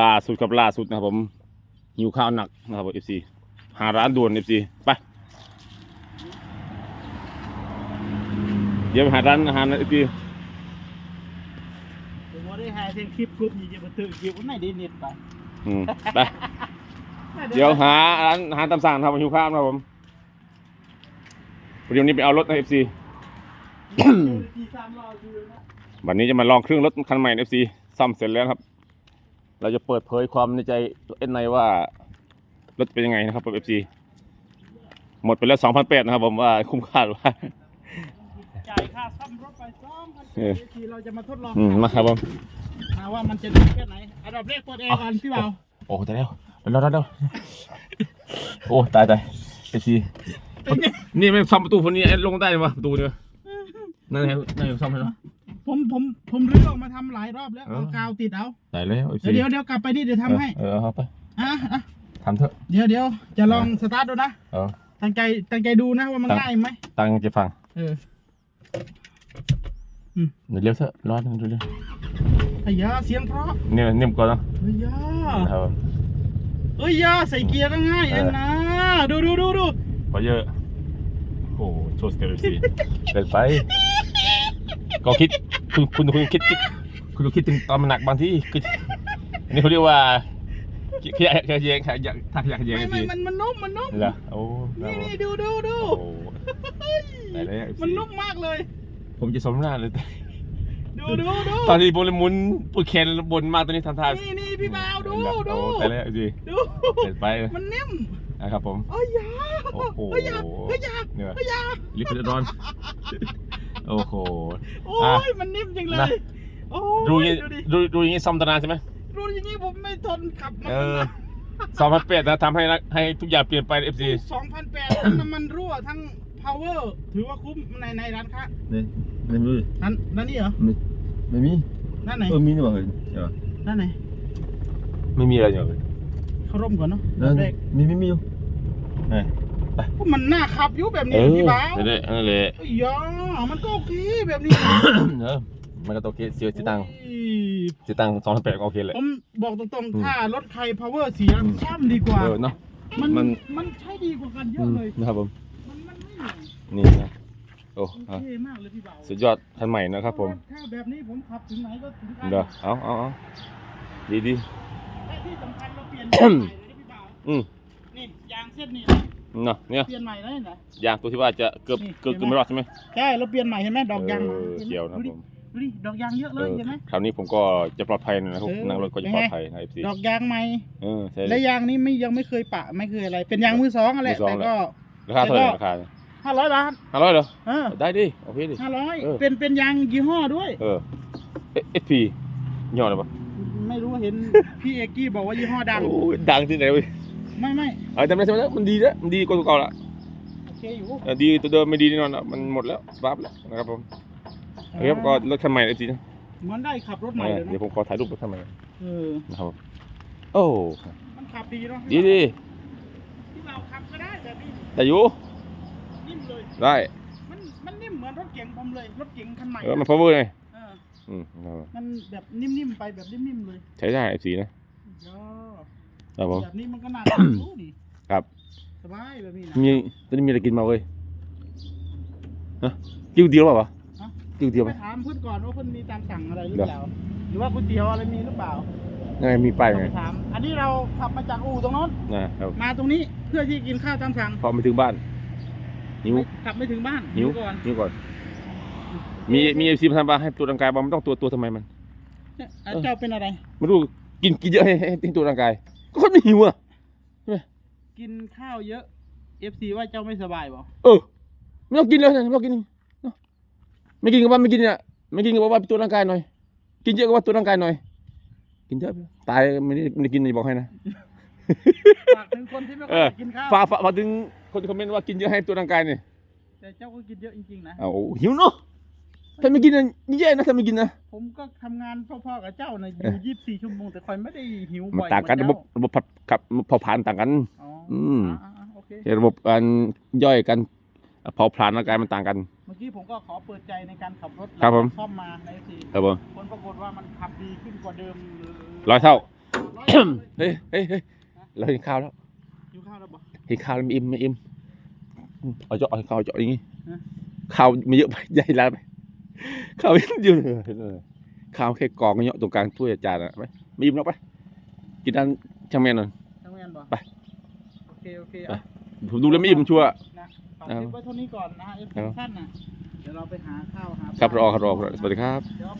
ล่าสุดกับล่าสุดนะครับผมหิวข้าวหนักนะครับเอฟซีหาร้านด่วนเอฟซีไปเดี๋ยวไปหาร้านอาหารเอฟซีผมว่าได้หาเสียงคลิปกรุ๊ปนี่จะมาตื่นคลิปว่าไหนได้เน็ตไปอืมไปเดี๋ยวหาร้านอาหารตามสั่งทำหิวข้าวนะครับผมเดี๋ยวนี้ไปเอารถนะเอฟซีที่สามรอดูนะวันนี้จะมาลองเครื่องรถคันใหม่เอฟซีซ่อมเสร็จแล้วครับ เราจะเปิดเผยความในใจเอ็นในว่ารถเป็นยังไงนะครับเอฟซีหมดไปแล้วสองพันแปดนะครับผมว่าคุ้มค่าหรือว่าจ่ายค่าซ่อมรถไปสองพันเออทีเราจะมาทดลองอืมมาครับผมนะว่ามันจะดีแค่ไหนอันดับแรกเปิดแอร์ก่อนพี่เบาโอ้ตายแล้วเร็วเร็วเร็วโอ้ตายตายเอฟซีเป็นไงนี่ไม่ซ่อมประตูคนนี้ลงได้ไหมวะประตูเนี่ยวะนั่นไงนั่นไงซ่อมให้แล้ว ผมผมผมรื้อออกมาทำหลายรอบแล้วเออ เอากาวติดเอาตายแล้วเอฟซีเดี๋ยวเดี๋ยวเดี๋ยวกลับไปนี่เดี๋ยวทำให้เออเอาไปอะอะทำเถอะ เดี๋ยวเดี๋ยวจะลองสตาร์ทดูนะเออ ตั้งใจตั้งใจดูนะว่ามันตั้งง่ายไหมตังจะฟังเออเดี๋ยวเร็วเถอะรอดเร็วเร็วไอ้ยาเสียงเพราะเนี่ยนิ่มก่อนเนาะเฮ้ยยาครับเฮ้ยยาใส่เกียร์ก็ง่ายเองนะดูดูดูดูพอเยอะโอ้โหโชว์สเตอร์สิเกินไป ก็คิดคุณคุณคุณคิดคิดคุณคิดถึงตอนมันหนักบางที่คืออันนี้เขาเรียกว่าขยะขยะแยงขยะถ้าขยะแยงไม่สิไม่มันมันนุ่มมันนุ่มเหรอโอ้นี่นี่ดูดูดูโอ้ได้เลยมันนุ่มมากเลย ผมจะสมหน้าเลยดูดูดูตอนที่บนหมุนปุยแคนบนมากตอนนี้ทำท่านี่นี่พี่บ่าวดูดูโอ้ได้เลยสิดูเกินไปมันนิ่มนะครับผมเอ้ยยาโอ้โหเฮ้ยยาเฮ้ยยาเนี่ยเฮ้ยยาลิปร้อน โอ้โห โอ้อะยมันนิ่มจริงเลนะยโอ้ดูยอย่างงี้ดูดิดูดูอย่างงี้ซ่อมตานานใช่ไหมดูอย่างนี้ผมไม่ทนขับมันเออสองพันแปดนะทำให้นักให้ทุกอย่างเปลี่ยนไปเอฟซีสองพันแปดทั้งน้ำมันรั่วทั้ง power ถือว่าคุ้มในในร้านค้านี่ไม่มีนั่นนั่นนี่เหรอไม่มีนั่นไหนเออมีนี่บ่เฮ้ยใช่ป่ะนั่นไหนไม่มีอะไรเลย เขาร่มก่อนเนาะนั่นแรกมีไม่มีอยู่ ก็มันน่าขับอยู่แบบเอนี้อพี่บ่าวนั่นแหละนั่นแหละเอ้ยยามันก็โอเคแบบนี้เออมันก็โอเคเสียสิตังค์โอ้ยสิตังสองพันแปดก็โอเคเลย ผมบอกตรงอืมๆถ้ารถใคร power เสียอืม ซ่อมดีกว่า เออเนาะ มันมัน มันใช้ดีกว่ากันเยอือะมเลย นะครับผมมันมันไม่เหนื่อยนี่นะโอ้โออะเคมากเลยพี่บ่าวสุดยอดคันใหม่นะครับผมถ้าแบบนี้ผมขับถึงไหนก็ถึงกันเดี๋ยวเอาเอาเอาดีดีและที่สำคัญเราเปลี่ยนยางใหม่เลยนะพี่บ่าวอืมนี่ยางเส้นนี้ เนาะเนี่ยเปลี่ยนใหม่แล้วเห็นไหม ยางตัวที่ว่าจะเกือบนี่เกือบเห็เกือนบไหมไม่รอดใช่ไหมใช่เราเปลี่ยนใหม่เห็นไหมดอกยางเอมาอห็นไหมเกี่ยวนะดูผดิมดูดิดอกยางเยอะเลเอยอเห็นไหม คราวนี้ผมก็จะปลอดภัยหนะครับเออนั่งรถก็จะปลอดภัยนะเอฟซีดอกยางใหม่เออใช่ และยางนี้ไม่ยังไม่เคยปะไม่เคยอะไร เป็นยางมือสองอะไรมือสอง แต่แหละก็ราคาเท่าไหร่ราคาห้าร้อยบาทห้าร้อยเหรอเออได้ดิโอเคดิ ห้าร้อยเออ เป็นเป็นยางยี่ห้อด้วย เออเอสพีย่ห้ออะไรปะไม่รู้เห็นพี่เอกกี้บอกว่ายี่ห้อดังโอ้ยดังที่ไหนเว้ย ไม่ไม่เออจำได้ใช่ไหมแล้วมันดีแล้วมันดีกว่าตัวเก่าละโอเคอยู่เออดีตัวเดิมไม่ดีแน่นอนละมันหมดแล้วสภาพแล้วนะครับผมโอเคครับก็รถคันใหม่เอฟซีนะมันได้ขับรถใหม่เออเลยเดี๋ยวเนาะผมขอถ่ายรูปรถคันใหม่เออนะครับผมโอ้มันขับดีเนาะดีดีที่เราขับก็ได้แบบนี้แต่อยู่นิ่มเลยได้มันมันนิ่มเหมือนรถเก๋งผมเลยรถเก๋งคันใหม่เออมัน power ไงเอออืมนะครับผมมันแบบนิ่มๆไปแบบนิ่มๆเลย ใช้ได้เอฟซีนะยอ ครับผม แบบนี้มันก็น่าขับรู้ดิครับ สบายแบบนี้นะ มีตอนนี้มีอะไรกินมาเว้ยฮะกิ้วเดียวเปล่าวะฮะ กิ้วเดียวไปไหมถามเพื่อนก่อนว่าเพื่อนมีตามสั่งอะไรหรือเหรอเปล่า หรือว่าก๋วยเตี๋ยวอะไรมีหรือเปล่ายังไงมีป้ายต้องไงไปถาม อันนี้เราขับมาจากอู่ตรงโน้น นะครับมาตรงนี้เพื่อที่กินข้าวตามสั่งพอมาถึงบ้านหิวไม่ขับไม่ถึงบ้านหิวก่อนหิวก่อน มีมีเอฟซีมาทำมาให้ตัวร่างกายบอกมันต้องตัวตัวทำไมมัน เนี่ยอะเจ้าเป็นอะไร ไม่รู้กินกินเยอะให้ให้ตัวร่างกายก็ คนไม่หิวอะกินข้าวเยอะ FC ว่าเจ้าไม่สบายบ่เออไม่ต้องกินเลยนะไม่ต้องกินเนอะไม่กินก็ว่าไม่กินเนี่ยไม่กินก็ว่าเป็นตัวร่างกายหน่อย กินเยอะก็ว่าตัวร่างกายหน่อย กินเยอะตายไม่ได้ไม่ได้กินนี่บอกให้นะ ฝากถึงคนที่ไม่เอค่ออยกินข้าวฝากฝากฝากถึงคนที่คอมเมนต์ว่ากินเยอะให้ตัวร่างกายเนี่ยแต่เจ้าก็กินเยอะจริงๆนะเอาหิวเนาะ ถ้าไม่กินนะนี่แย่นะถ้าไม่กินนะผมก็ทำงานพ่อๆกับเจ้านะอเออยู่24ชั่วโมงแต่คอยไม่ได้หิวมันบ่อยต่างกันเหระมืบบเจ้าระบบผัดกับเผาผลาญต่างกัน อ๋ออืม อ่าๆโอเค ระบบการย่อยกันเผาผลาญร่างกายมันต่างกัน เมื่อกี้ผมก็ขอเปิดใจในการขับรถครับผม ซ่อมมาในสีครับผมผลปรากฏว่ามันขับดีขึ้นกว่าเดิมร้อยเท่า ร้อยเฮ้ยเฮ้ยเฮ้ยเราเห็นข้าวแล้วอยู่ข้าวแล้วบ่เห็นข้าวแล้วไม่อิ่มไม่อิ่มเอาเจาะเอาข้าวเจาะอย่างงี้ฮะ ข้าวไม่เยอะไปใหญ่แล้วไป ข้าวเยอะเลยข้าวแค่กองเยอะตรงกลางถ้วยจานอะไปไม่อิ่มแล้วไปกินด้านช่างแม่นหน่อยทำงานบ่ไปโอเคโอเคไปอะผมดูแล้วไม่อิ่มชัวร์นะฝากเอาคลิปไว้เท่านี้ก่อนนะฮะเอฟเอาสั้นนะเดี๋ยวเราไปหาข้าวหาปลา ครับรอครับรอครับสวัสดีครับ